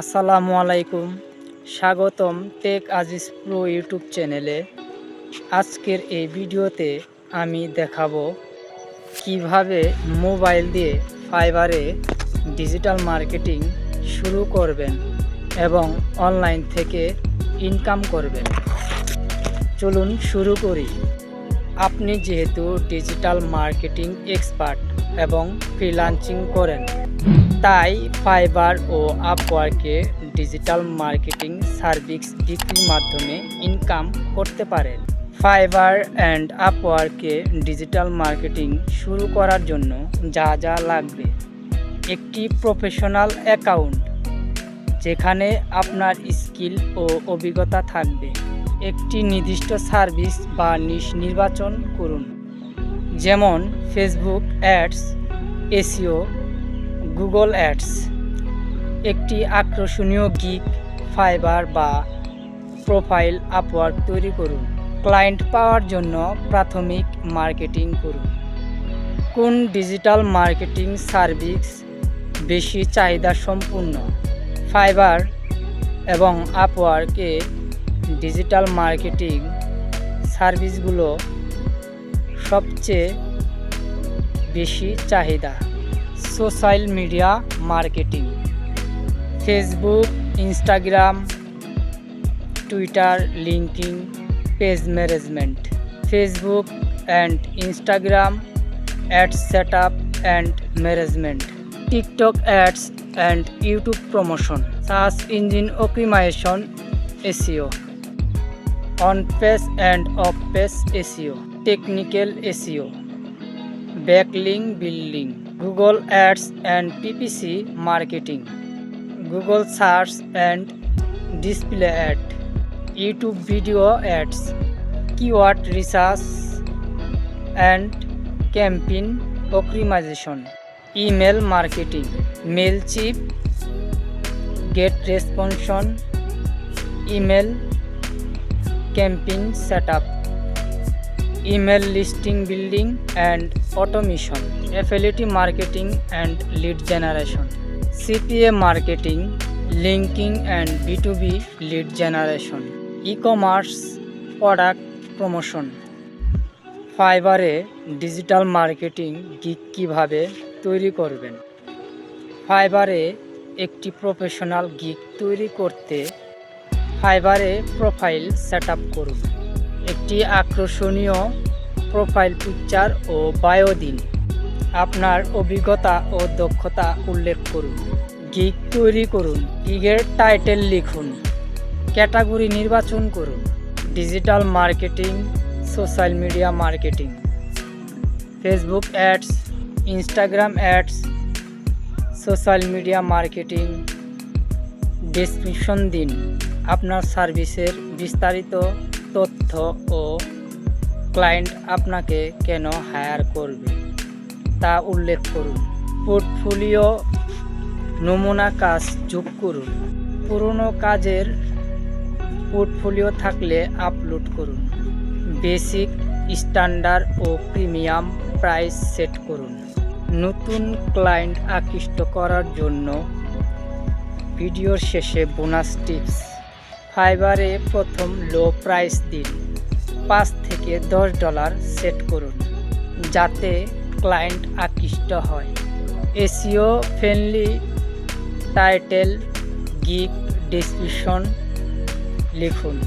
আসসালামু আলাইকুম স্বাগতম টেক আজিজ প্রো ইউটিউব চ্যানেলে আজকের এই ভিডিওতে আমি দেখাবো কিভাবে মোবাইল দিয়ে ফাইবারে ডিজিটাল মার্কেটিং শুরু করবেন এবং অনলাইন থেকে ইনকাম করবেন চলুন শুরু করি আপনি যেহেতু ডিজিটাল মার্কেটিং এক্সপার্ট এবং ফ্রিলান্সিং করেন তাই ফাইবার ও আপওয়ার্কে ডিজিটাল মার্কেটিং সার্ভিস ডিপির মাধ্যমে ইনকাম করতে পারেন ফাইবার অ্যান্ড আপওয়ার্কে ডিজিটাল মার্কেটিং শুরু করার জন্য যা যা লাগবে একটি প্রফেশনাল অ্যাকাউন্ট যেখানে আপনার স্কিল ও অভিজ্ঞতা থাকবে একটি নির্দিষ্ট সার্ভিস বা নিশ নির্বাচন করুন যেমন Facebook ads SEO Google ads একটি আকর্ষণীয় গিক ফাইবার বা প্রোফাইল আপওয়ার্ক তৈরি করুন ক্লায়েন্ট পাওয়ার জন্য প্রাথমিক মার্কেটিং করুন কোন ডিজিটাল মার্কেটিং সার্ভিস বেশি চাহিদা সম্পূর্ণ ফাইবার এবং আপওয়ার্কে ডিজিটাল মার্কেটিং সার্ভিসগুলো সবচেয়ে বেশি চাহিদা Social media marketing, Facebook, Instagram, Twitter, LinkedIn, page management. Facebook and Instagram ad setup and management, TikTok ads and YouTube promotion, search engine optimization, SEO, on-page and off-page SEO, technical SEO, backlink building. Google ads and PPC marketing Google search and display ad YouTube video ads keyword research and campaign optimization email marketing Mailchimp GetResponse email campaign set up email listing building and automation affiliate marketing and lead generation CPA marketing linking and B two B lead generation e commerce product promotion ফাইবারে digital marketing gig কীভাবে তৈরি করবেন ফাইবারে একটি professional gig তৈরি করতে ফাইবারে profile set up করুন একটি আকর্ষণীয় প্রোফাইল পিকচার ও বায়ো দিন আপনার অভিজ্ঞতা ও দক্ষতা উল্লেখ করুন গিগ তৈরি করুন গিগের টাইটেল লিখুন ক্যাটাগরি নির্বাচন করুন digital marketing social media marketing Facebook ads Instagram ads social media marketing description দিন আপনার সার্ভিসের বিস্তারিত তথ্য ও ক্লায়েন্ট আপনাকে কেন হায়ার করবে তা উল্লেখ করুন পোর্টফোলিও নমুনা কাজ যোগ করুন পুরনো কাজের পোর্টফোলিও থাকলে আপলোড করুন বেসিক স্ট্যান্ডার্ড ও প্রিমিয়াম প্রাইস সেট করুন নতুন ক্লায়েন্ট আকৃষ্ট করার জন্য ভিডিওর শেষে বোনাস টিপস ফাইবারে প্রথম লো প্রাইস দিন পাঁচ থেকে দশ ডলার সেট করুন যাতে ক্লায়েন্ট আকৃষ্ট হয় এসিও ফ্রেন্ডলি টাইটেল গিফট ডিসক্রিপশন লিখুন